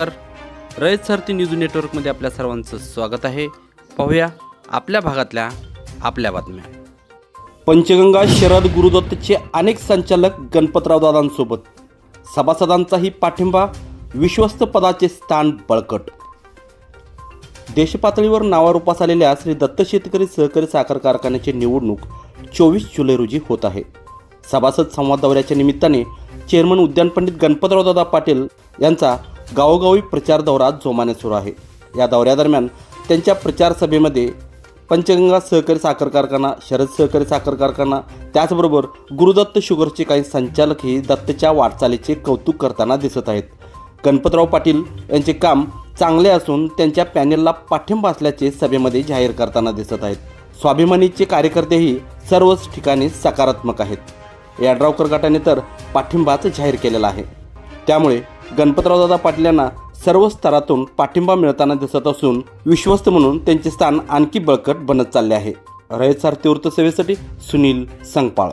तर रयत सारथी न्यूज नेटवर्कमध्ये आपल्या सर्वांचं स्वागत आहे. पाहूया आपल्या भागातल्या आपल्या बातम्या. पंचगंगा शरद गुरुदत्तचे अनेक संचालक गणपतराव दादांसोबत. सभासदांचाही पाठिंबा विश्वस्त पदाचे स्थान बळकट. देशपातळीवर नावारूपास आलेल्या श्री दत्त शेतकरी सहकारी साखर कारखान्याची निवडणूक चोवीस जुलै रोजी होत आहे. सभासद संवाद दौऱ्याच्या निमित्ताने चेअरमन उद्यान पंडित गणपतरावदादा पाटील यांचा गावोगावी प्रचार दौरा जोमाने सुरू आहे. या दौऱ्यादरम्यान त्यांच्या प्रचार सभेमध्ये पंचगंगा सहकारी साखर कारखाना शरद सहकारी साखर कारखाना त्याचबरोबर गुरुदत्त शुगरचे काही संचालकही दत्तच्या वाटचालीचे कौतुक करताना दिसत आहेत. गणपतराव पाटील यांचे काम चांगले असून त्यांच्या पॅनेलला पाठिंबा असल्याचे सभेमध्ये जाहीर करताना दिसत आहेत. स्वाभिमानीचे कार्यकर्तेही सर्वच ठिकाणी सकारात्मक आहेत. याड्रावकर गटाने तर पाठिंबाच जाहीर केलेला आहे. त्यामुळे गणपतरावदादा पाटील यांना सर्व स्तरातून पाठिंबा मिळताना दिसत असून विश्वस्त म्हणून त्यांचे स्थान आणखी बळकट बनत चालले आहे. रयत सारथी वृत्तसेवेसाठी सुनील संगपाळ.